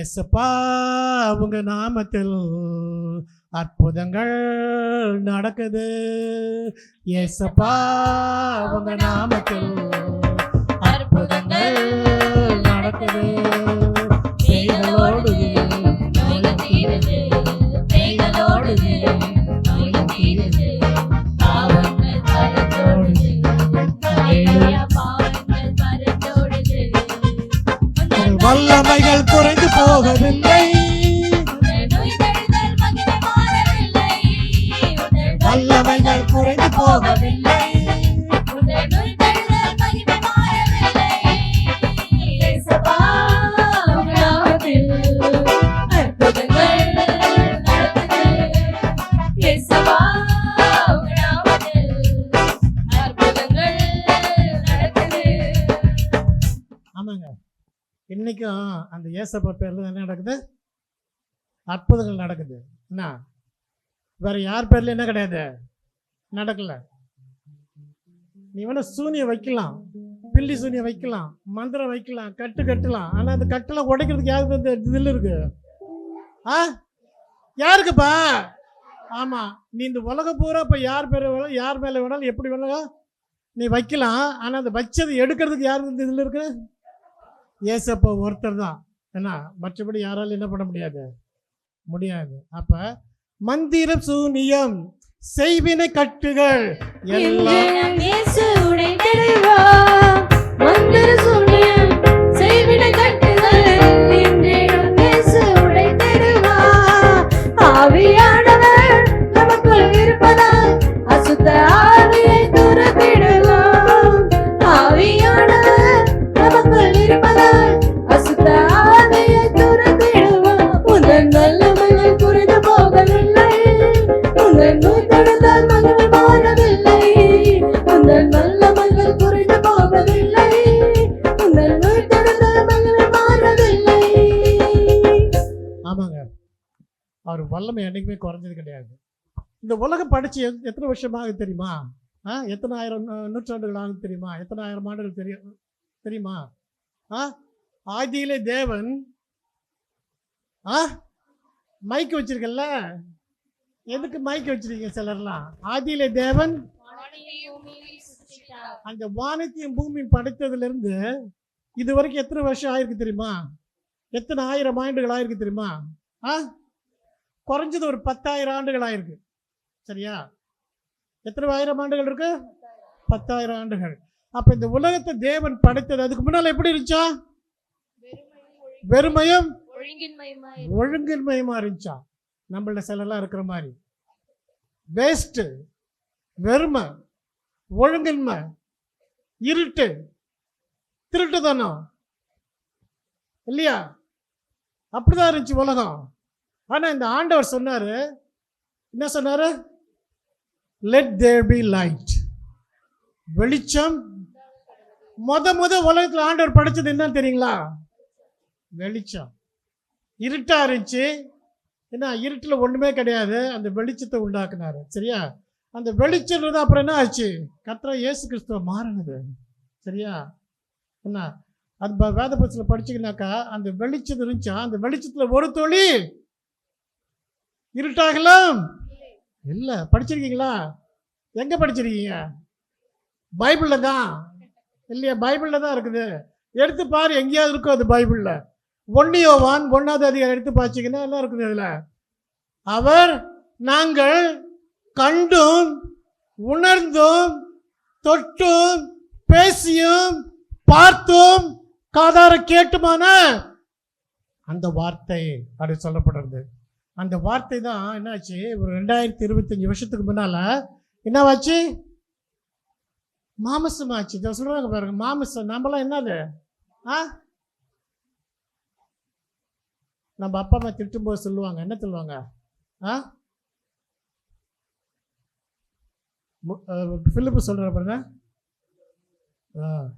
எஸ்ப்பா உங்க நாமத்தில் அற்புதங்கள் நடக்குது. எஸ்ப்பா உங்க நாமத்தில் அற்புதங்கள் நடக்குது. வல்லமைகள் Over the. இன்றைக்கும் அந்த ஏசப்பா பேர்ல என்ன நடக்குது? அற்புதங்கள் நடக்குது. என்ன? வேற யார் பேர்ல என்ன கிடையாது. நடக்கல. நீ வேணா சூனியை வைக்கலாம். பில்லி சூனியம் வைக்கலாம். மந்திரம் வைக்கலாம். கட்டு கட்டலாம். ஆனா அந்த கட்டெல்லாம் உடைக்கிறதுக்கு யாருக்கு இந்த இதில் இருக்கு? ஆ? யாருக்குப்பா? ஆமா. நீ இந்த உலக பூரா இப்போ யார் பேர் வேணாலும் யார் மேலே வேணாலும் எப்படி வேணாலும் நீ வைக்கலாம். ஆனா அந்த வச்சது எடுக்கிறதுக்கு யாருக்கு இந்த இதில் இருக்கு? ஏசப்பா ஒருத்தர் தான். என்ன மற்றபடி யாராலும் என்ன பண்ண முடியாது? முடியாது. அப்ப மந்திரம் சூனியம் செய்வினை கட்டுகள் எல்லாம் என்றைக்குமே குறைஞ்சது கிடையாது. இந்த உலகம் படித்து எத்- எத்தனை வருஷமாக தெரியுமா? ஆ எத்தனை ஆயிரம் நூற்றாண்டுகள் ஆகுது தெரியுமா? எத்தனை ஆயிரம் ஆண்டுகள் தெரியும் தெரியுமா? ஆ ஆதியிலே தேவன் ஆ மைக் வச்சிருக்கல்ல? எதுக்கு மைக் வச்சிருக்கீங்க சிலர்லாம்? ஆதியிலே தேவன் அந்த வானத்தையும் பூமியும் படைத்ததுலேருந்து இது வரைக்கும் எத்தனை வருஷம் ஆயிருக்கு தெரியுமா? எத்தனை ஆயிரம் ஆண்டுகள் ஆயிருக்கு தெரியுமா? ஆ குறைஞ்சது ஒரு பத்தாயிரம் ஆண்டுகள் ஆயிருக்கு. சரியா? எத்தனை ஆயிரம் ஆண்டுகள் இருக்கு? பத்தாயிரம் ஆண்டுகள். அப்ப இந்த உலகத்தை தேவன் படைத்தது அதுக்கு முன்னால எப்படி இருந்துச்சா? வெறுமையும் ஒழுங்கின்மையுமாய் ஒழுங்கின்மையுமா இருந்துச்சா? நம்மள சிலலாம் இருக்கிற மாதிரி. வேஸ்ட்டு வெறுமை ஒழுங்கின்மை இருட்டு திருட்டுத்தனம். இல்லையா? அப்படிதான் இருந்துச்சு உலகம். ஆனால் இந்த ஆண்டவர் சொன்னார் என்ன சொன்னார்? லெட் தேர் பி லைட் வெளிச்சம். முத முத உலகத்தில் ஆண்டவர் படைச்சது என்னன்னு தெரியுங்களா? வெளிச்சம். இருட்டாக இருந்துச்சு. என்ன இருட்டில் ஒன்றுமே கிடையாது. அந்த வெளிச்சத்தை உண்டாக்குனாரு. சரியா? அந்த வெளிச்சம் அப்புறம் என்ன ஆச்சு? கத்திர இயேசு கிறிஸ்துவ மாறினது. சரியா? என்ன? அது வேத புத்தகத்தில் படிச்சீங்கன்னாக்கா அந்த வெளிச்சம் இருந்துச்சா? அந்த வெளிச்சத்தில் ஒரு தொழில். இருட்டாகலாம். இல்லை படிச்சிருக்கீங்களா? எங்கே படிச்சிருக்கீங்க? பைபிளில் தான். இல்லையா பைபிளில் தான் இருக்குது. எடுத்து பாரு எங்கேயாவது இருக்கும் அது பைபிளில். ஒன்னியோவான் ஒன்றாவது அதிகாரம் எடுத்து பார்த்தீங்கன்னா எல்லாம் இருக்குது அதில்? அவர் நாங்கள் கண்டும் உணர்ந்தும் தொட்டும் பேசியும் பார்த்தும் காதார கேட்டுமான அந்த வார்த்தை அப்படி சொல்லப்படுறது அந்த வார்த்தை தான் என்னாச்சு? ஒரு ரெண்டாயிரத்தி இருபத்தஞ்சி வருஷத்துக்கு முன்னால் என்னவாச்சு? மாமசமாச்சு. இதை சொல்கிறாங்க பாருங்க மாமசம். நம்மளாம் என்னது? ஆ? நம்ம அப்பா அம்மா திட்டும்போது சொல்லுவாங்க. என்ன சொல்லுவாங்க? ஆ? ஃபிலிப்பு சொல்கிற பாருங்க. ஆ.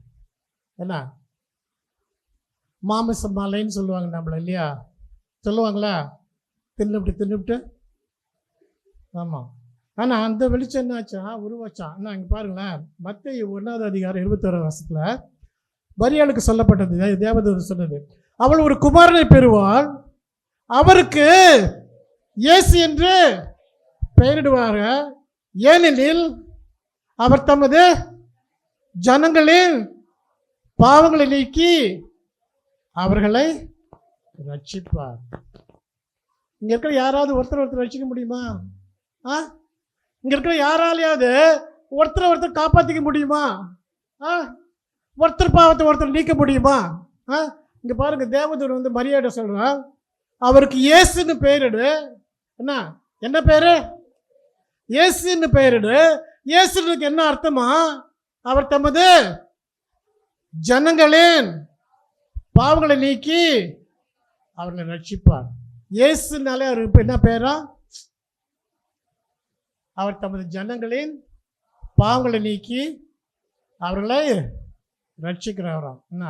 என்ன? மாமசம் மாலைன்னு சொல்லுவாங்க நம்மள இல்லையா? சொல்லுவாங்களா? தின்னுபிட்டு தின்னுபிட்டு ஆமாம் ஆனால் அந்த வெளிச்சம் என்ன ஆச்சா உருவாச்சான் ஆனால் இங்கே பாருங்களேன். மத்திய ஒன்றாவது அதிகாரம் இருபத்தோரு வருஷத்தில் மரியாளுக்கு சொல்லப்பட்டது. தேவதூதர் சொன்னது. அவள் ஒரு குமாரனை பெறுவாள். அவருக்கு இயேசு என்று பெயரிடுவாங்க. ஏனெனில் அவர் தமது ஜனங்களின் பாவங்களை நீக்கி அவர்களை ரட்சிப்பார். இங்கே இருக்கிற யாராவது ஒருத்தர் ஒருத்தர் வச்சுக்க முடியுமா? ஆ? இங்கே இருக்கிற யாராலையாவது ஒருத்தரை ஒருத்தர் காப்பாற்றிக்க முடியுமா? ஆ? ஒருத்தர் பாவத்தை ஒருத்தர் நீக்க முடியுமா? ஆ? இங்கே பாருங்கள் தேவதூர் வந்து மரியாதை சொல்கிறான் அவருக்கு இயேசுன்னு பெயரிடு. என்ன? என்ன பேர் இயேசுன்னு பெயரிடு. இயேசுனுக்கு என்ன அர்த்தமா? அவர் தமது ஜனங்களின் பாவங்களை நீக்கி அவர்களை ரட்சிப்பார். இயேசுனாலே அவருக்கு என்ன பேரா? அவர் தமது ஜனங்களின் பாவங்களை நீக்கி அவர்களை ரட்சிக்கிறவராம் என்ன?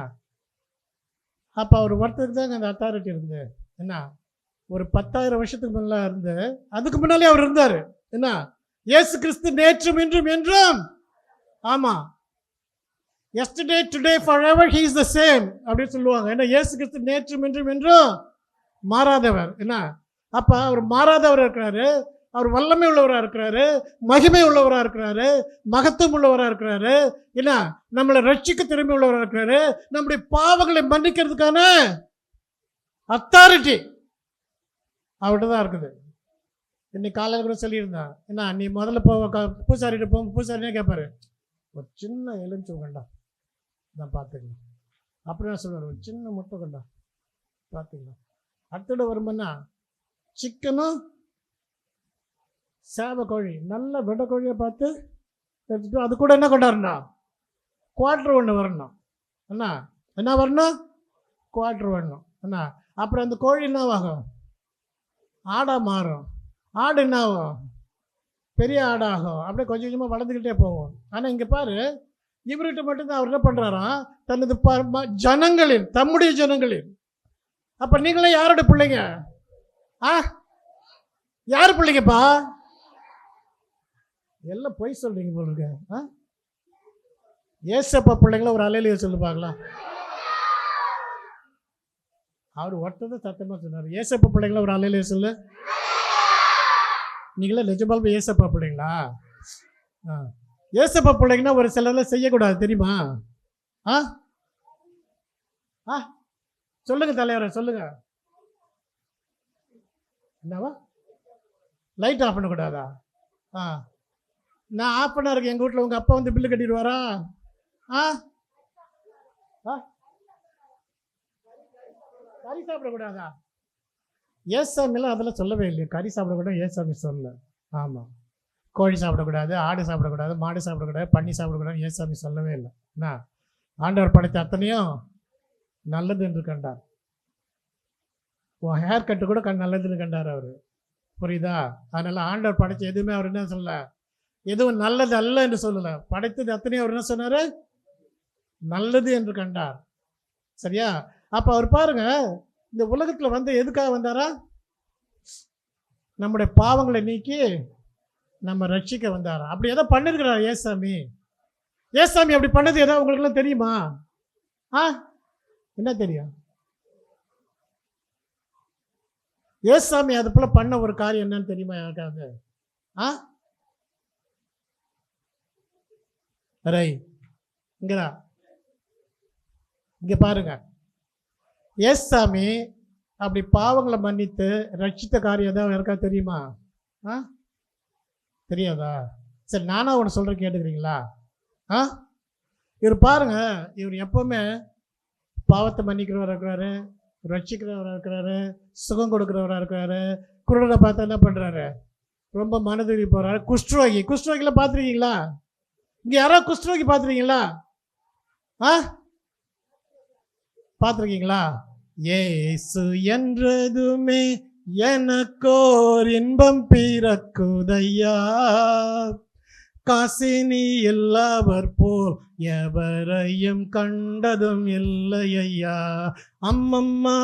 அப்போ அவர் ஒருத்தருக்கு தாங்க அந்த அத்தாரிட்டி இருந்து என்ன? ஒரு பத்தாயிரம் வருஷத்துக்கு முன்னால இருந்து அதுக்கு முன்னாலே அவர் இருந்தார். என்ன? இயேசு கிறிஸ்து நேற்றும் இன்றும் என்றும். ஆமாம் yesterday today forever he is the same அப்படின்னு சொல்லுவாங்க. ஏன்னா இயேசு கிறிஸ்து நேற்றும் இன்றும் என்றும். மாறாதவர். என்ன? அப்போ அவர் மாறாதவர் இருக்கிறாரு. அவர் வல்லமை உள்ளவராக இருக்கிறாரு. மகிமை உள்ளவராக இருக்கிறாரு. மகத்துவம் உள்ளவராக இருக்கிறாரு. என்ன? நம்மளை ரட்சிக்க திறமை உள்ளவராக இருக்கிறாரு. நம்முடைய பாவங்களை மன்னிக்கிறதுக்கான அத்தாரிட்டி அவர்கிட்ட தான் இருக்குது. இன்னைக்கு காலையில் கூட சொல்லியிருந்தான் என்ன? நீ முதல்ல போ பூசாரிட்டு பூசாரிகிட்ட போ பூசாரினே கேட்பாரு ஒரு சின்ன எலுமிச்சு கண்டா. நான் பார்த்துக்கலாம் அப்படி நான் சொல்லுவேன் ஒரு சின்ன முட்டை கண்டா. பார்த்துக்கலாம் அடுத்தோட வரும்போன்னா சிக்கனும் சேவை கோழி நல்ல வெடை கோழியை பார்த்து எடுத்துட்டு அது கூட என்ன கொண்டாடணும் குவார்ட்ரு ஒன்று வரணும். என்ன? என்ன வரணும்? குவார்ட்ரு வரணும். என்ன? அப்புறம் அந்த கோழி என்ன ஆகும்? ஆடாக மாறும். ஆடு என்ன ஆகும்? பெரிய ஆடாகும். அப்படியே கொஞ்சம் கொஞ்சமாக வளர்ந்துக்கிட்டே போகும். ஆனால் இங்கே பாரு இவர்கிட்ட மட்டும்தான் அவர் என்ன பண்ணுறாராம் தனது ப- ம- ஜனங்களின் தம்முடைய ஜனங்களின் அப்போ நீங்களே யாரோட பிள்ளைங்க? ஆ? யார் பிள்ளைங்கப்பா? எல்லாம் பொய் சொல்கிறீங்க போல இருக்க. ஆ? ஏசப்பா பிள்ளைங்கள ஒரு அலையிலேயே சொல்லு பார்க்கலாம். அவர் ஒருத்தர் சத்தமாக சொன்னார். ஏசப்பா பிள்ளைங்கள ஒரு அலையிலேயே சொல்லு. நீங்களே நிஜமாலுமே ஏசப்பா பிள்ளைங்களா? ஆ. ஏசப்பா பிள்ளைங்கன்னா ஒரு சிலரில் செய்யக்கூடாது தெரியுமா? ஆ? ஆ? சொல்லுங்க தலைவரை சொல்லுங்க. என்னவா லைட் ஆஃப் பண்ணக்கூடாதா? ஆ. நான் ஆஃப் பண்ண இருக்கேன் எங்கள் வீட்டில் உங்கள் அப்பா வந்து பில்லு கட்டிடுவாரா? ஆ? ஆ. கறி சாப்பிடக்கூடாதா? ஏசாமிலாம் அதெல்லாம் சொல்லவே இல்லையே. கறி சாப்பிடக்கூடாது ஏசாமி சொல்லல. ஆமாம் கோழி சாப்பிடக்கூடாது ஆடு சாப்பிடக்கூடாது மாடு சாப்பிடக்கூடாது பன்னி சாப்பிடக்கூடாது ஏசாமி சொல்லவே இல்லை. என்ன? ஆண்டவர் படைத்த அத்தனையும் நல்லது என்று கண்டார். உன் ஹேர் கட்டு கூட கண் நல்லதுன்னு கண்டார் அவர். புரியுதா? அதனால் ஆண்டவர் படைச்ச எதுவுமே அவர் என்ன சொல்லல? எதுவும் நல்லது அல்ல என்று சொல்லலை. படைத்தது அத்தனையும் அவர் என்ன சொன்னார்? நல்லது என்று கண்டார். சரியா? அப்போ அவர் பாருங்க இந்த உலகத்தில் வந்து எதுக்காக வந்தாரா? நம்முடைய பாவங்களை நீக்கி நம்ம ரட்சிக்க வந்தாரா? அப்படி ஏதோ பண்ணிருக்கிறார் ஏசாமி. ஏசாமி அப்படி பண்ணது ஏதோ உங்களுக்குலாம் தெரியுமா? ஆ? என்ன தெரியும்? ஏசாமி அது போல பண்ண ஒரு காரியம் என்னன்னு தெரியுமா யாருக்காவது ஆ? ரை இங்கடா இங்க பாருங்க. ஏசாமி அப்படி பாவங்களை மன்னித்து ரட்சித்த காரியம் தான் இருக்கா தெரியுமா? ஆ? தெரியாதா? சரி நானாக ஒன்று சொல்கிறேன் கேட்டுக்கிறீங்களா? ஆ? இவர் பாருங்க இவர் எப்பவுமே பாவத்தை மன்னிக்கிறவராக இருக்கிறாரு ரட்சிக்கிறவராக இருக்கிறாரு சுகம் கொடுக்குறவராக இருக்கிறாரு குரலை பார்த்தா என்ன பண்ணுறாரு ரொம்ப மனதுரி போகிறாரு குஷ்டரோகி குஷ்டரோகிலாம் பார்த்துருக்கீங்களா? இங்கே யாராவது குஷ்டரோகி பார்த்துருக்கீங்களா? ஆ? பார்த்துருக்கீங்களா? ஏசு என்றதுமே எனக்கோர் இன்பம் பிறக்குதையா? காசினி எல்லாவர் போல் எவரையும் கண்டதும் இல்லையா அம்மம்மா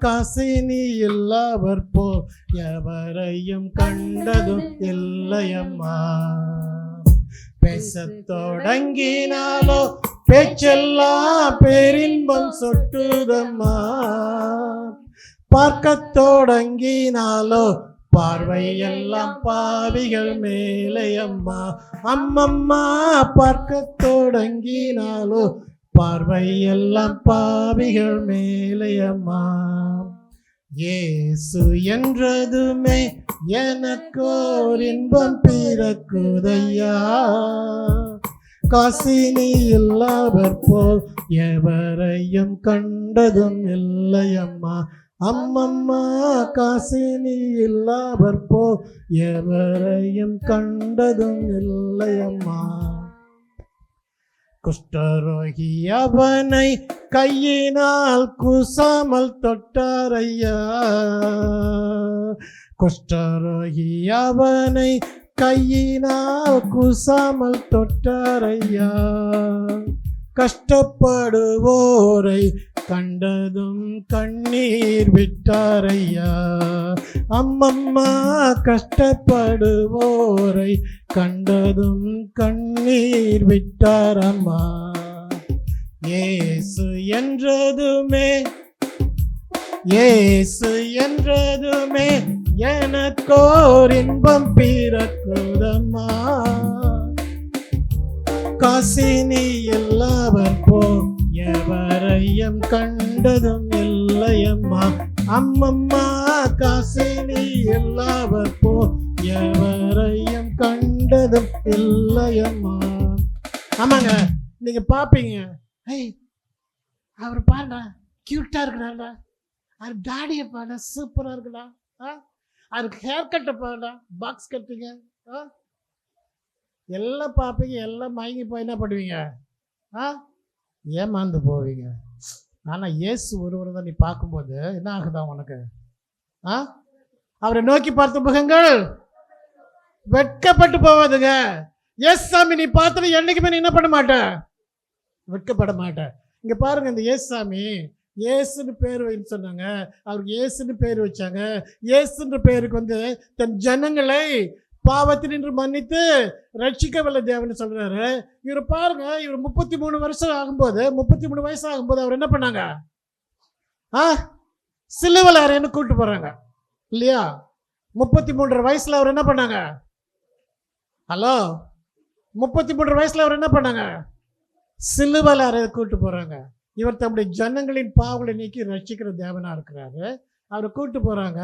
காசினி எல்லாவர் போல் எவரையும் கண்டதும் இல்லையம்மா. பேசத் தொடங்கினாலோ பேச்செல்லாம் பேரின்பம் சொட்டுதம்மா. பார்க்க தொடங்கினாலோ பார்வையெல்லாம் பாவிகள் மேலே அம்மா அம்மம்மா பார்க்க தொடங்கினாலோ பார்வையெல்லாம் பாவிகள் மேலே அம்மா ஏசு என்றதுமே எனக்கோர் இன்பம் பிறக்குதையா. காசினி இல்லாவர் போல் எவரையும் கண்டதும் இல்லையம்மா. அம்மம்மா காசினி இல்லாவர் போ எவரையும் கண்டதும் இல்லையம்மா. குஷ்டரோகி அவனை கையினால் குசாமல் தொட்டாரையா. குஷ்டரோகி அவனை கையினால் குசாமல் தொட்டாரையா. கஷ்டப்படுவோரை கண்டதும் கண்ணீர் விட்டாரையா. அம்மம்மா கஷ்டப்படுவோரை கண்டதும் கண்ணீர் விட்டாரம்மா. ஏசு என்றதுமே ஏசு என்றதுமே எனக்கோர் இன்பம் பிறக்குதம்மா. காசினி எல்லாவர் போ எவரையும் கண்டதும் இல்லையம்மா. அம்மம்மா காசினி எல்லாவர் போ எவரையும் கண்டதும் இல்லையம்மா. ஆமாங்க நீங்க பாப்பீங்க. ஐய் அவர் பாருடா கியூட்டா இருக்கிறாடா அவர் தாடியை பாருடா சூப்பராக இருக்குடா. ஆ? அவருக்கு ஹேர் கட்டை பாருடா பாக்ஸ் கட்டுங்க. ஆ? எல்லாம் பார்ப்பீங்க எல்லாம் மயங்கி போய் என்ன பண்ணுவீங்க? ஆ? ஏமாந்து போவீங்க. ஆனால் இயேசு ஒருவர் தான் நீ பார்க்கும்போது என்ன ஆகுதா உனக்கு? ஆ? அவரை நோக்கி பார்த்த முகங்கள் வெட்கப்பட்டு போவாதுங்க. எஸ் சாமி நீ பார்த்துட்டு என்னைக்குமே நீ என்ன பண்ண மாட்ட? வெட்கப்பட மாட்டேன் இங்கே பாருங்க இந்த ஏசு சாமி ஏசுன்னு பேர் வைன்னு சொன்னாங்க. அவருக்கு ஏசுன்னு பேர் வச்சாங்க. ஏசுன்ற பேருக்கு வந்து தன் ஜனங்களை பாவத்தினின்று மன்னித்து ரட்சிக்கவில்லை தேவன் சொல்கிறாரு இவர் பாருங்க இவர் முப்பத்தி மூணு வருஷம் ஆகும்போது முப்பத்தி மூணு வயசு ஆகும்போது அவர் என்ன பண்ணாங்க? ஆ? சிலுவல் அறைன்னு கூப்பிட்டு போகிறாங்க இல்லையா? முப்பத்தி மூன்றரை வயசில் அவர் என்ன பண்ணாங்க? ஹலோ? முப்பத்தி மூன்று வயசில் அவர் என்ன பண்ணாங்க? சிலுவல் அறையை கூப்பிட்டு போகிறாங்க இவர் தம்முடைய ஜனங்களின் பாவங்களை நீக்கி ரட்சிக்கிற தேவனாக இருக்கிறாரு. அவரை கூப்பிட்டு போகிறாங்க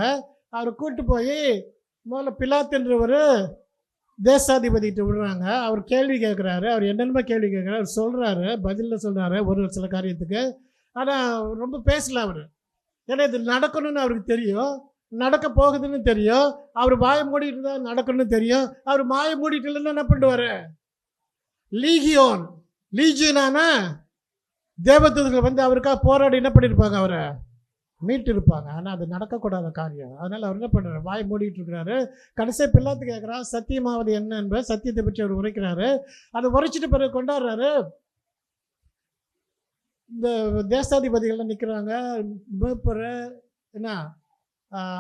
அவரை கூப்பிட்டு போய் முதல்ல பிலாத்துன்றவர் தேசாதிபதிகிட்ட விடுறாங்க. அவர் கேள்வி கேட்குறாரு. அவர் என்னென்னமோ கேள்வி கேட்குறாரு. அவர் சொல்கிறாரு பதிலில் சொல்கிறாரு ஒரு சில காரியத்துக்கு. ஆனால் ரொம்ப பேசல அவர். ஏன்னா இது நடக்கணும்னு அவருக்கு தெரியும். நடக்க போகுதுன்னு தெரியும். அவர் வாயை மூடிட்டு தான் நடக்கணும்னு தெரியும். அவர் மாய மூடிட்டு இல்லைன்னா என்ன பண்ணுவார்? லீகியோன். லீஜியனானா தேவதூதர்கள் வந்து அவருக்காக போராடி என்ன பண்ணியிருப்பாங்க அவரை? மீட்டு இருப்பாங்க ஆனால் அது நடக்கக்கூடாத காரியம். அதனால் அவர் என்ன பண்ணுறாரு வாய் மூடிட்டு இருக்கிறாரு கடைசியாக பிள்ளாத்து கேட்குறா சத்தியமாவது என்ன என்ப சத்தியத்தை பற்றி அவர் உரைக்கிறாரு. அதை உரைச்சிட்டு பிறகு கொண்டாடுறாரு. இந்த தேசாதிபதிகள்லாம் நிற்கிறாங்க மேப்பர் என்ன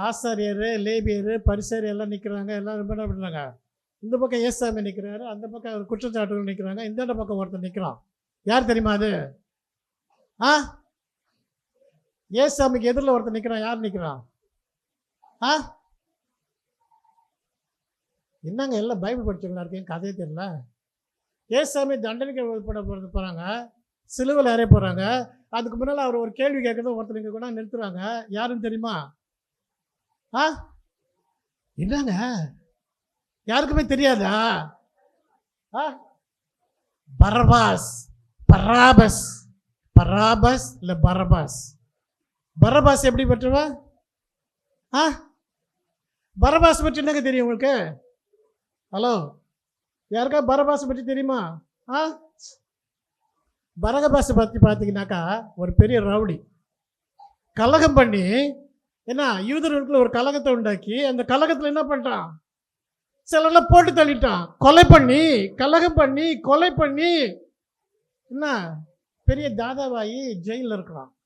ஆசாரியர் லேபியர் பரிசர் எல்லாம் நிற்கிறாங்க எல்லாம் ரொம்ப என்ன பண்ணுறாங்க இந்த பக்கம் ஏசாமி நிற்கிறாரு அந்த பக்கம் அவர் குற்றச்சாட்டுகள் நிற்கிறாங்க இந்த பக்கம் ஒருத்தர் நிற்கிறான் யார் தெரியுமா அது? ஆ? ஏசாமிக்கு எதிரில் ஒருத்தர் நிற்கிறான் யார் நிற்கிறான் ஆ? என்னங்க எல்லாம் பைபிள் படிச்சவங்களா இருக்கேன் கதையே தெரியல. ஏசாமி தண்டனைக்கு போட போகிறது போகிறாங்க சிலுவில் அறைய போகிறாங்க அதுக்கு முன்னால் அவர் ஒரு கேள்வி கேட்கறது ஒருத்தர் இங்கே கூட நிறுத்துறாங்க. யாருன்னு தெரியுமா? ஆ? என்னங்க? யாருக்குமே தெரியாதா? ஆ? பரபாஸ் பராபஸ் பராபஸ் இல்லை பரபாஸ்? பரபாஸ் எப்படி பெற்றவா? ஆ? பரபாஸ் பற்றி என்னங்க தெரியும் உங்களுக்கு? ஹலோ? யாருக்கா பரபாஸ் பற்றி தெரியுமா? ஆ? பரகபாஸ் பற்றி பார்த்தீங்கன்னாக்கா ஒரு பெரிய ரவுடி. கலகம் பண்ணி என்ன யூதர்களுக்குள்ள ஒரு கலகத்தை உண்டாக்கி அந்த கலகத்தில் என்ன பண்ணுறான் சிலர்லாம் போட்டு தள்ளிட்டான். கொலை பண்ணி கலகம் பண்ணி கொலை பண்ணி என்ன பெரிய தாதாவாயி ஜெயிலில் இருக்கிறான்.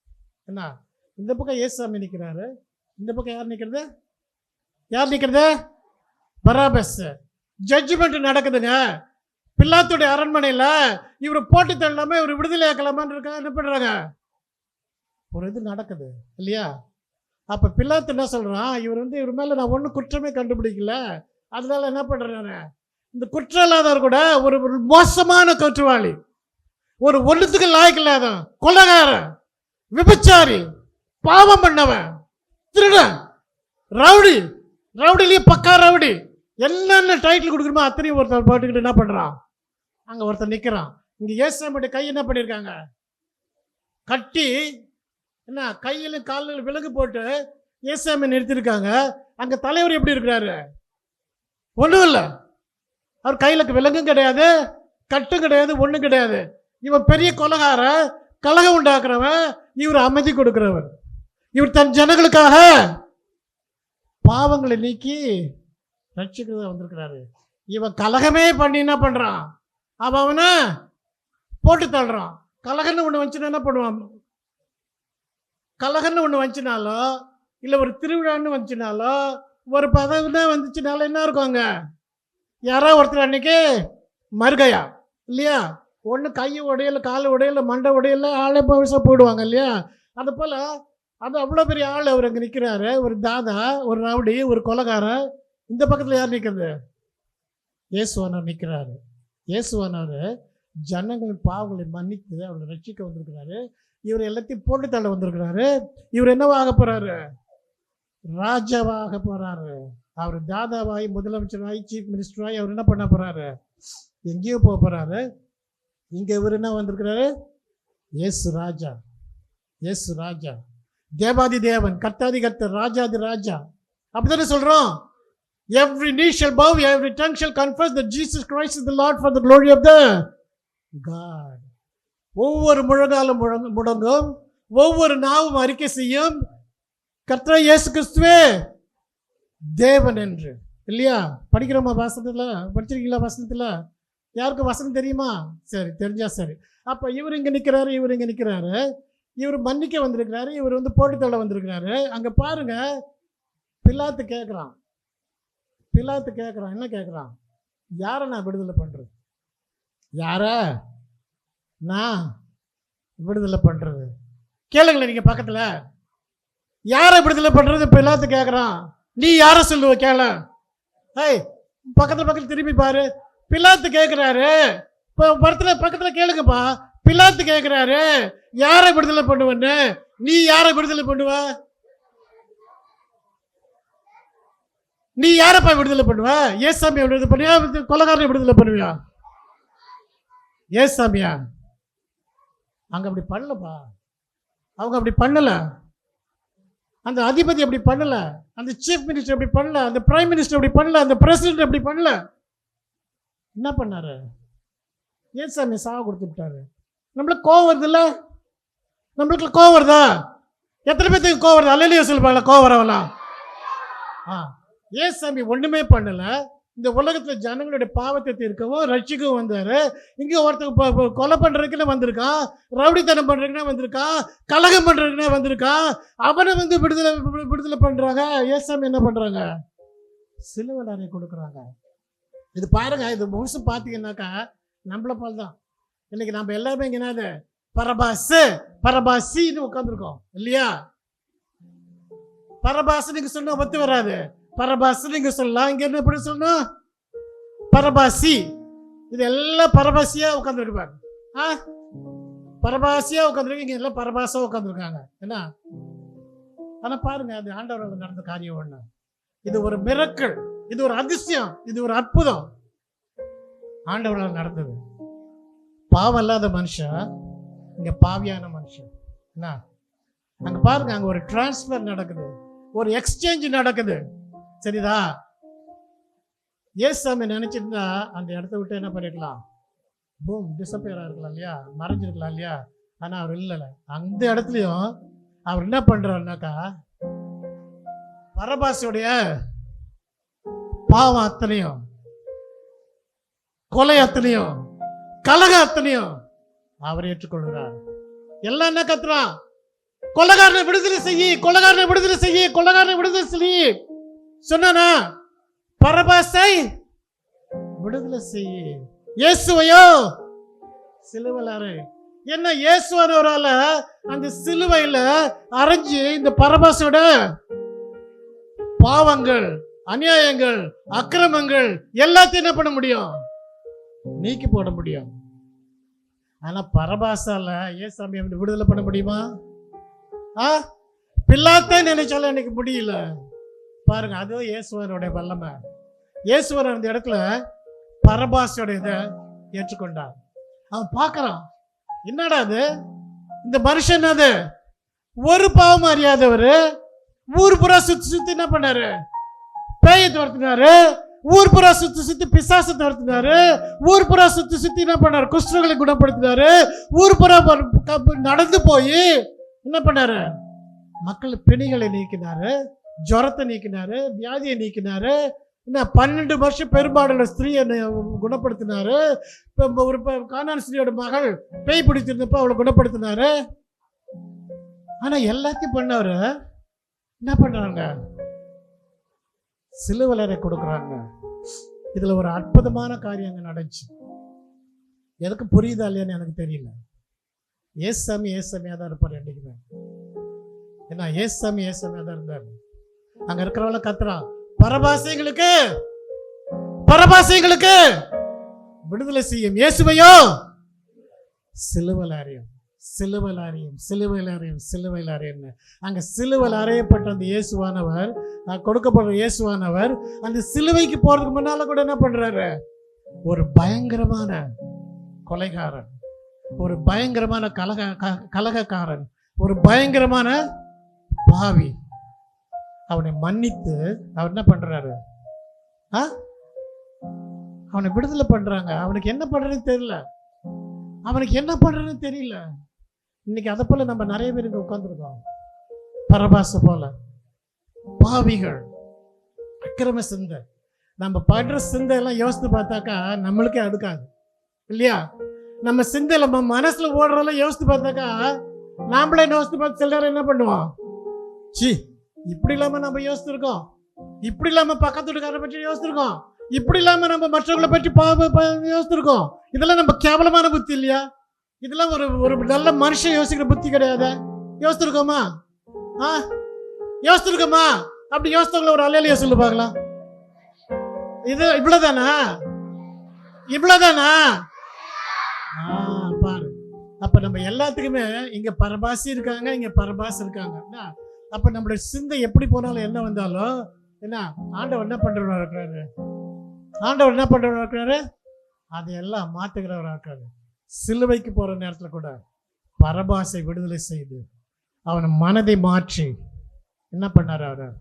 என்ன? இந்த பக்கம் ஏசாமி நிற்கிறாரு இந்த பக்கம் யார் நிற்கிறது யார் நிற்கிறது பராபஸ். ஜட்ஜ்மெண்ட் நடக்குதுங்க. பில்லாத்துடைய அரண்மனையில் இவர் போட்டு தள்ளாமல் இவர் விடுதலை ஆக்கலாமான்னு இருக்கா என்ன பண்ணுறாங்க ஒரு இது நடக்குது இல்லையா? அப்போ பில்லாத்து என்ன சொல்கிறான் இவர் வந்து இவர் மேலே நான் ஒன்றும் குற்றமே கண்டுபிடிக்கல. அதனால என்ன பண்ணுறேன் இந்த குற்றம் இல்லாதவர் கூட ஒரு மோசமான குற்றவாளி. ஒரு ஒன்றுத்துக்கு லாய்க்கு இல்லாத கொள்ளகாரன் விபச்சாரி. பாவம் பண்ணவன். திருடன்? ரவுடி. ரவுடிலேயே பக்கா ரவுடி. என்னென்ன டைட்டில் கொடுக்குறோமோ அத்தனையும் ஒருத்தர் போட்டுக்கிட்டு என்ன பண்ணுறான் அங்கே ஒருத்தர் நிற்கிறான் இங்கே ஏசம்பட்டு கை என்ன பண்ணியிருக்காங்க? கட்டி என்ன கையிலும் காலில் விலகு போட்டு ஏசாமி நிறுத்தியிருக்காங்க. அங்கே தலைவர் எப்படி இருக்கிறாரு? ஒன்றும் இல்லை. அவர் கையில் விலங்கும் கிடையாது கட்டும் கிடையாது ஒன்றும் கிடையாது. இவன் பெரிய கொலகார கலகம் உண்டாக்குறவன் இவர் அமைதி கொடுக்குறவர் இவர் தன் ஜனங்களுக்காக பாவங்களை நீக்கி ரட்சிக்கிறத வந்திருக்கிறாரு. இவன் கலகமே பண்ணி என்ன பண்ணுறான் அவன் அவனை போட்டு தள்ளுறான். கலகன்னு ஒன்று வந்துச்சுன்னா என்ன பண்ணுவான்? கலகன்னு ஒன்று வந்துச்சுனாலோ இல்லை ஒரு திருவிழான்னு வந்துச்சுனாலோ ஒரு பதவினா வந்துச்சுனாலும் என்ன இருக்கும் அங்கே? யாரோ ஒருத்தர் அன்னைக்கு மறுகையா இல்லையா? ஒன்று கை உடையல கால் உடையல மண்டை உடையல ஆளே பவிசா போடுவாங்க இல்லையா? அது போல் அந்த அவ்வளோ பெரிய ஆள் அவர் அங்கே நிற்கிறாரு ஒரு தாதா ஒரு ரவுடி ஒரு கொலகாரன். இந்த பக்கத்தில் யார் நிற்கிறது இயேசுவானவர் நிற்கிறாரு இயேசுவானவர் ஜனங்கள் பாவங்களை மன்னித்து அவரை ரட்சிக்க வந்திருக்கிறாரு. இவர் எல்லாத்தையும் போட்டு தள்ள வந்திருக்கிறாரு. இவர் என்னவாக போகிறாரு ராஜாவாக போகிறாரு அவர் தாதாவாகி முதலமைச்சராகி சீஃப் மினிஸ்டராகி அவர் என்ன பண்ண போகிறாரு எங்கேயோ போக போகிறாரு இங்கே இவர் என்ன வந்திருக்கிறாரு? எஸ் ராஜா. எஸ் ராஜா. தேவாதி தேவன் கர்த்தாதி கர்த்தர் ராஜாதி ராஜா. அப்படித்தானே சொல்றோம்? Every knee shall shall every every confess the Jesus that the Christ for the Lord of the God ஒவ்வொரு முழங்காலும் முழங்க முடங்கும் ஒவ்வொரு நாவும் அறிக்கை செய்யும் கர்த்தா இயேசு கிறிஸ்துவே. தேவன் என்று. இல்லையா? படிக்கிறோமா வசனத்தில்? படிச்சிருக்கீங்களா வசனத்தில்? யாருக்கும் வசனம் தெரியுமா? சரி தெரிஞ்சா சரி. அப்போ இவர் இங்கே நிற்கிறாரு இவர் இங்கே நிற்கிறாரு இவர் மன்னிக்க வந்திருக்கிறாரு இவர் வந்து போட்டு தள்ள வந்திருக்கிறாரு. அங்கே பாருங்க பில்லாத்து கேட்குறான் பில்லாத்து கேட்குறான் என்ன கேட்குறான் யாரை நான் விடுதலை பண்ணுறது யாரை? நான் விடுதலை பண்ணுறது கேளுங்களேன் நீங்கள் பக்கத்தில். யாரை விடுதலை பண்ணுறது பில்லாத்து கேட்குறான் நீ யாரை சொல்லுவ? கேள. ஏய் பக்கத்தில் பக்கத்தில் திரும்பி பாரு. பில்லாத்து கேட்குறாரு இப்போ படத்தில் பக்கத்தில் கேளுங்கப்பா. பிலாத்து கேட்குறாரு யாரை விடுதலை பண்ணுவேன்னு? நீ யாரை விடுதலை பண்ணுவ? நீ யாரப்பா விடுதலை பண்ணுவ? ஏசாமியை விடுதலை பண்ணுவியா கொலகாரனை விடுதலை பண்ணுவியா? ஏசாமியா? அங்க அப்படி பண்ணலப்பா. அவங்க அப்படி பண்ணல. அந்த அதிபதி அப்படி பண்ணல. அந்த சீஃப் மினிஸ்டர் அப்படி பண்ணல. அந்த பிரைம் மினிஸ்டர் அப்படி பண்ணல. அந்த பிரசிடென்ட் அப்படி பண்ணல. என்ன பண்ணாரு? ஏசாமி சாக கொடுத்து விட்டாரு. நம்மளுக்கு கோவம் வருதுல்ல? நம்மளுக்கு கோவம் வருதா? எத்தனை பேர்த்துக்கு கோவம் வருது? அலையிலேயே சொல்லுவாங்களா கோவம் வரவலாம் ஆ. ஏ சாமி ஒன்றுமே பண்ணலை. இந்த உலகத்தில் ஜனங்களுடைய பாவத்தை தீர்க்கவும் ரட்சிக்கவும் வந்தார். இங்கே ஒருத்தர் கொலை பண்ணுறதுக்குன்னு வந்திருக்கான். ரவுடித்தனம் பண்ணுறதுக்குனே வந்திருக்கான். கலகம் பண்ணுறதுக்குன்னே வந்திருக்கான். அவனை வந்து விடுதலை விடுதலை பண்ணுறாங்க ஏசாமி என்ன பண்றாங்க? சிலுவலாரை கொடுக்குறாங்க. இது பாருங்க இது முழுசும் பார்த்தீங்கன்னாக்கா நம்மள போல் தான் இன்னைக்கு நம்ம எல்லாருமே இங்க என்னது? பரபாசு பரபாசின்னு உட்காந்துருக்கோம் இல்லையா? பரபாசு நீங்க சொன்னா ஒத்து வராது. பரபாசு நீங்க சொல்லலாம். இங்க என்ன எப்படி சொல்லணும்? பரபாசி. இது எல்லாம் பரபாசியா உட்காந்துருப்பாங்க ஆ? பரபாசியா உட்காந்துருக்கு இங்க எல்லாம் பரபாசா உட்காந்துருக்காங்க என்ன? ஆனா பாருங்க அது ஆண்டவர்கள் நடந்த காரியம் ஒண்ணு. இது ஒரு மிரக்கள் இது ஒரு அதிசயம். இது ஒரு அற்புதம். ஆண்டவரால் நடந்தது. பாவம் இல்லாத மனுஷன் இங்கே பாவியான மனுஷன். என்ன? அங்கே பாருங்க அங்கே ஒரு டிரான்ஸ்ஃபர் நடக்குது. ஒரு எக்ஸ்சேஞ்ச் நடக்குது. சரிதா? ஏசாமி நினச்சிருந்தா அந்த இடத்த விட்டு என்ன பண்ணிருக்கலாம்? பூம் டிசப்பியர் இருக்கலாம் இல்லையா? மறைஞ்சிருக்கலாம் இல்லையா? ஆனால் அவர் இல்லைல்ல. அந்த இடத்துலையும் அவர் என்ன பண்ணுறாருனாக்கா பரபாசியுடைய பாவம் அத்தனையும் கொலை அத்தனையும் கலக அத்தனையும் அவர் ஏற்றுக்கொள்கிறார். எல்லாம் என்ன கத்துறான் கொலகாரனை விடுதலை செய்யி கொலகாரனை விடுதலை செய்யி கொலகாரனை விடுதலை செய்யி சொன்னானா? பரபாசை விடுதலை செய்யி இயேசுவையோ? சிலுவையில் அறை என்ன இயேசுவரால அந்த சிலுவையில அரைஞ்சு இந்த பரபாசோட பாவங்கள் அநியாயங்கள் அக்கிரமங்கள் எல்லாத்தையும் என்ன பண்ண முடியும்? நீக்கி போட முடியும். ஆனா பரபாசால ஏசாமி அப்படி விடுதலை பண்ண முடியுமா? ஆ? பில்லாத்தே நினைச்சாலும் எனக்கு முடியல. பாருங்க அதுவும் இயேசுவனுடைய வல்லமை. இயேசுவரன் அந்த இடத்துல பரபாசோட இதை ஏற்றுக்கொண்டார். அவன் பார்க்கறான் என்னடா அது? இந்த மனுஷன் அது ஒரு பாவம் அறியாதவர். ஊர் புறா சுத்தி சுத்தி என்ன பண்ணாரு? பேயை துரத்தினாரு. ஊர் புறா சுற்றி சுற்றி பிசாசு நடத்தினாரு. ஊர் புறா சுற்றி சுற்றி என்ன பண்ணாரு? குஷ்டர்களை குணப்படுத்தினாரு. ஊர் புறா க- நடந்து போய் என்ன பண்ணாரு? மக்கள் பிணிகளை நீக்கினாரு ஜுரத்தை நீக்கினாரு வியாதியை நீக்கினாரு. என்ன பன்னெண்டு வருஷம் பெரும்பாடுள்ள ஸ்திரீயை என்னை குணப்படுத்தினாரு. இப்போ ஒரு ப- கானான் ஸ்திரீயோட மகள் பேய் பிடிச்சிருந்தப்போ அவளை குணப்படுத்தினாரு. ஆனால் எல்லாத்தையும் பண்ணவர் என்ன பண்ணுறாங்க சிலுவலரை கொடுக்குறாங்க. இதில் ஒரு அற்புதமான காரியம் அங்கே நடந்துச்சு. எதுக்கு புரியுதா இல்லையான்னு எனக்கு தெரியல. ஏசாமி ஏசாமியா தான் இருப்பார் என்றைக்குமே ஏன்னா ஏசாமி ஏசாமியாக தான் இருந்தார். அங்கே இருக்கிறவங்கள கத்துறான். பரபாசைகளுக்கு பரபாசைகளுக்கு விடுதலை செய்யும். இயேசுவையோ சிலுவையில் அறியும். சிலுவையில் அறையும் சிலுவையில் அறையும் சிலுவையில் அறியும் அங்கே சிலுவையில் அறையப்பட்ட அந்த இயேசுவானவர் கொடுக்கப்படுற இயேசுவானவர் அந்த சிலுவைக்கு போகிறதுக்கு முன்னால் கூட என்ன பண்ணுறாரு ஒரு பயங்கரமான கொலைகாரன் ஒரு பயங்கரமான கலக கலகக்காரன் ஒரு பயங்கரமான பாவி. அவனை மன்னித்து அவர் என்ன பண்ணுறாரு ஆ? அவனை விடுதலை பண்ணுறாங்க அவனுக்கு என்ன பண்ணுறதுன்னு தெரியல. அவனுக்கு என்ன பண்ணுறதுன்னு தெரியல. இன்னைக்கு அதை போல நம்ம நிறைய பேர் இங்கே உட்காந்துருக்கோம் பரபாச போல. பாவிகள் அக்கிரம சிந்தை. நம்ம படுற சிந்தை எல்லாம் யோசித்து பார்த்தாக்கா நம்மளுக்கே அடுக்காது. இல்லையா? நம்ம சிந்தையில் நம்ம மனசில் ஓடுறதெல்லாம் யோசித்து பார்த்தாக்கா நாமளே யோசித்து பார்த்து சில நேரம் என்ன பண்ணுவோம்? சி இப்படி இல்லாமல் நம்ம யோசித்துருக்கோம். இப்படி இல்லாமல் பக்கத்து வீட்டுக்காரரை பற்றி யோசிச்சிருக்கோம் இப்படி இல்லாமல் நம்ம மற்றவங்களை பற்றி பா- யோசித்துருக்கோம். இதெல்லாம் நம்ம கேவலமான புத்தி இல்லையா? இதெல்லாம் ஒரு ஒரு நல்ல மனுஷன் யோசிக்கிற புத்தி கிடையாது. யோசிச்சிருக்கோமா? ஆ? யோசிச்சிருக்கோமா? அப்படி யோசித்தவங்கள ஒரு அலையில சொல்லு பார்க்கலாம். இது இவ்வளவுதானா? இவ்வளவுதானா? ஆ, பாரு. அப்ப நம்ம எல்லாத்துக்குமே இங்க பரபாசி இருக்காங்க இங்க பரபாசி இருக்காங்க. என்ன? அப்ப நம்மளுடைய சிந்தை எப்படி போனாலும் என்ன வந்தாலும் என்ன? ஆண்டவர் என்ன பண்றவரா இருக்கிறாரு? ஆண்டவர் என்ன பண்றவரா இருக்கிறாரு? அதையெல்லாம் மாத்துகிறவரா இருக்கிறாரு. சிலுவைக்கு போகிற நேரத்தில் கூட பரபாசை விடுதலை செய்து அவன் மனதை மாற்றி என்ன பண்ணார் அவர்?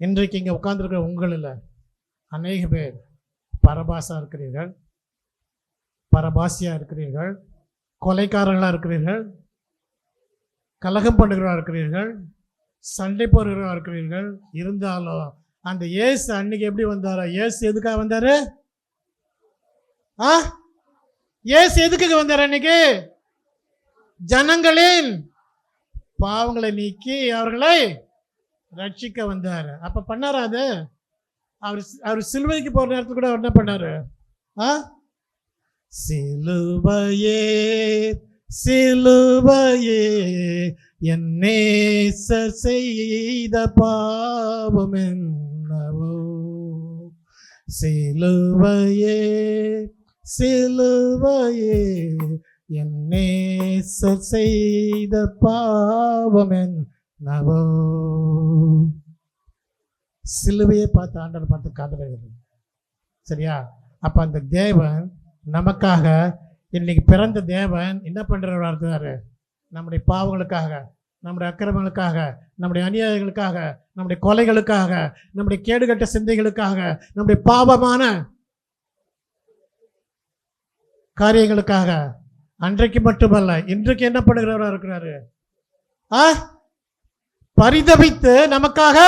இன்றைக்கு இங்கே உட்காந்துருக்கிற உங்களில் அநேக பேர் பரபாசாக இருக்கிறீர்கள் பரபாசியாக இருக்கிறீர்கள் கொலைக்காரர்களாக இருக்கிறீர்கள் கலகம் பண்ணுகிறவா இருக்கிறீர்கள் சண்டை போடுகிறவா இருக்கிறீர்கள் இருந்தாலும் அந்த ஏசு அன்னைக்கு எப்படி வந்தாரா? ஏசு எதுக்காக வந்தார்? ஆ? இயேசு எதுக்கு வந்தார் அன்னைக்கு? ஜனங்களின் பாவங்களை நீக்கி அவர்களை ரட்சிக்க வந்தார். அப்போ பண்ணாரா அது? அவர் அவர் சிலுவைக்கு போகிற நேரத்தில் கூட அவர் என்ன பண்ணார்? ஆ? சிலுவையே சிலுவையே என்னே செய்த பாவம் என்னவோ. சிலுவையே சிலுவையே என் நேசர் செய்த பாவம் என்னவோ. சிலுவையை பார்த்து ஆண்டவர் பார்த்து காதலுகிறது சரியா? அப்போ அந்த தேவன் நமக்காக இன்னைக்கு பிறந்த தேவன் என்ன பண்ணுறவர் இருக்கிறாரு நம்முடைய பாவங்களுக்காக நம்முடைய அக்கிரமங்களுக்காக நம்முடைய அநியாயங்களுக்காக நம்முடைய கொலைகளுக்காக நம்முடைய கேடுகட்ட சிந்தைகளுக்காக நம்முடைய பாவமான காரியங்களுக்காக. அன்றைக்கு மட்டுமல்ல இன்றைக்கு என்ன பண்ணுகிறவராக இருக்கிறாரு? ஆ? பரிதபித்து நமக்காக.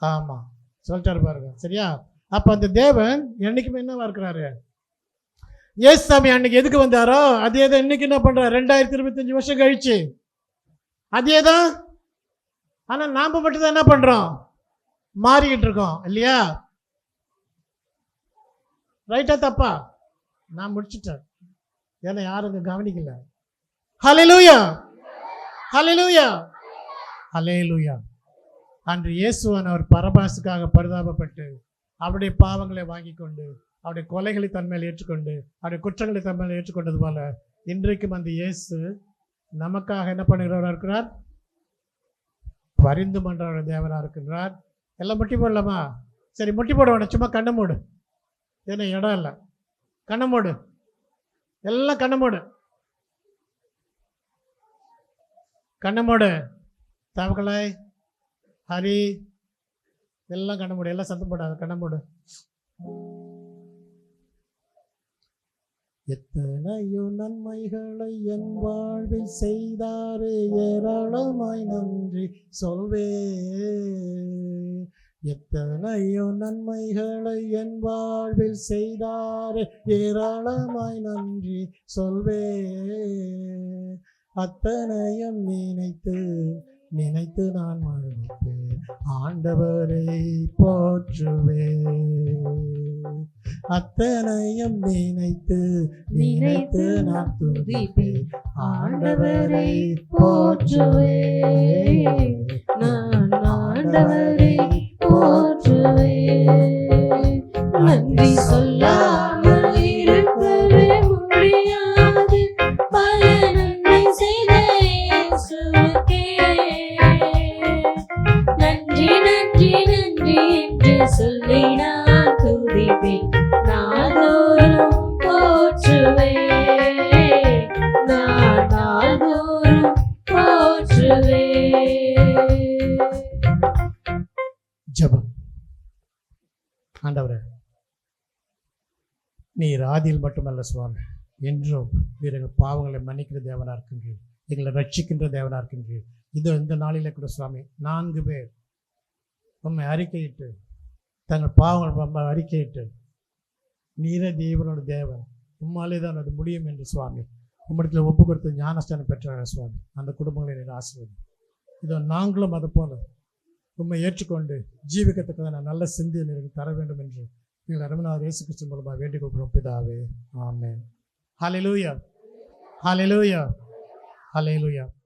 ஆமா சொல்லிட்டாரு பாருங்க சரியா? அப்ப அந்த தேவன் என்னைக்குமே என்னவா இருக்கிறாரு? ஏசு சாமி அன்னைக்கு எதுக்கு வந்தாரோ அதே தான் இன்னைக்கு என்ன பண்றாரு? ரெண்டாயிரத்தி இருபத்தஞ்சு வருஷம் கழிச்சு. அதே தான். ஆனா நாம மட்டும் தான் என்ன பண்றோம்? மாறிக்கிட்டு இருக்கோம் இல்லையா? ரைட்டா தப்பா? நான் முடிச்சிட்டேன். ஏன்னா யாரும் இங்க கவனிக்கல. ஹalleluya ஹalleluya ஹலேலூயா அன்று இயேசுவான் அவர் பரபாசுக்காக பரிதாபப்பட்டு அவருடைய பாவங்களை வாங்கி கொண்டு அவருடைய கொலைகளை தன்மையில் ஏற்றுக்கொண்டு அவருடைய குற்றங்களை தன்மையில் ஏற்றுக்கொண்டது போல இன்றைக்கும் அந்த இயேசு நமக்காக என்ன பண்ணுகிறவராக இருக்கிறார்? பரிந்து மன்ற தேவனாக இருக்கின்றார் எல்லாம் முட்டி போடலாமா? சரி முட்டி போட வேண்டாம் சும்மா கண்ணை மூடு. ஏன்னா இடம் இல்லை. கண்ணமோடு எல்லாம் கண்ணமோடு கண்ணமோடு தவக்கலாய் ஹரி எல்லாம் கண்ணமோடு எல்லாம் சத்தம் போடாது கண்ணமோடு எத்தனையோ நன்மைகளை என் வாழ்வில் செய்தாரே ஏராளமாய் நன்றி சொல்வே எத்தனையோ நன்மைகளை என் வாழ்வில் செய்தாரே? ஏராளமாய் நன்றி சொல்வே. அத்தனையும் நினைத்து நினைத்து நான் மகிழ்ப்பேன் ஆண்டவரை போற்றுவே. அத்தனையும் நினைத்து நினைத்து நான் துதிப்பேன். ஆண்டவரை போற்றுவே. நான் ஆண்டவரை போற்றுவே நன்றி சொல்லாமல் ஆதியில் மட்டுமல்ல சுவாமி என்றும் வீரர்கள் பாவங்களை மன்னிக்கிற தேவனாக இருக்கின்றீர். எங்களை ரட்சிக்கின்ற தேவனாக இருக்கின்றீர். இதோ இந்த நாளில் கூட சுவாமி நான்கு பேர் உண்மை அறிக்கையிட்டு தங்கள் பாவங்கள் ரொம்ப அறிக்கையிட்டு நீர தேவனோட தேவன் உம்மாலே தான் அது முடியும் என்று சுவாமி உம்மிடத்தில் ஒப்பு கொடுத்து ஞானஸ்தானம் பெற்றார்கள் சுவாமி. அந்த குடும்பங்களை நீர் ஆசிர்வதி இதோ நாங்களும் அதை போல உண்மை ஏற்றுக்கொண்டு ஜீவிக்கத்துக்கான நல்ல சிந்தியை எனக்கு தர வேண்டும் என்று நீங்கள் அரமநாதர் இயேசு கிறிஸ்து மூலமாக வேண்டிக் கொள்கிறோம் பிதாவே. ஆமே ஹalleluya. ஹalleluya. ஹalleluya.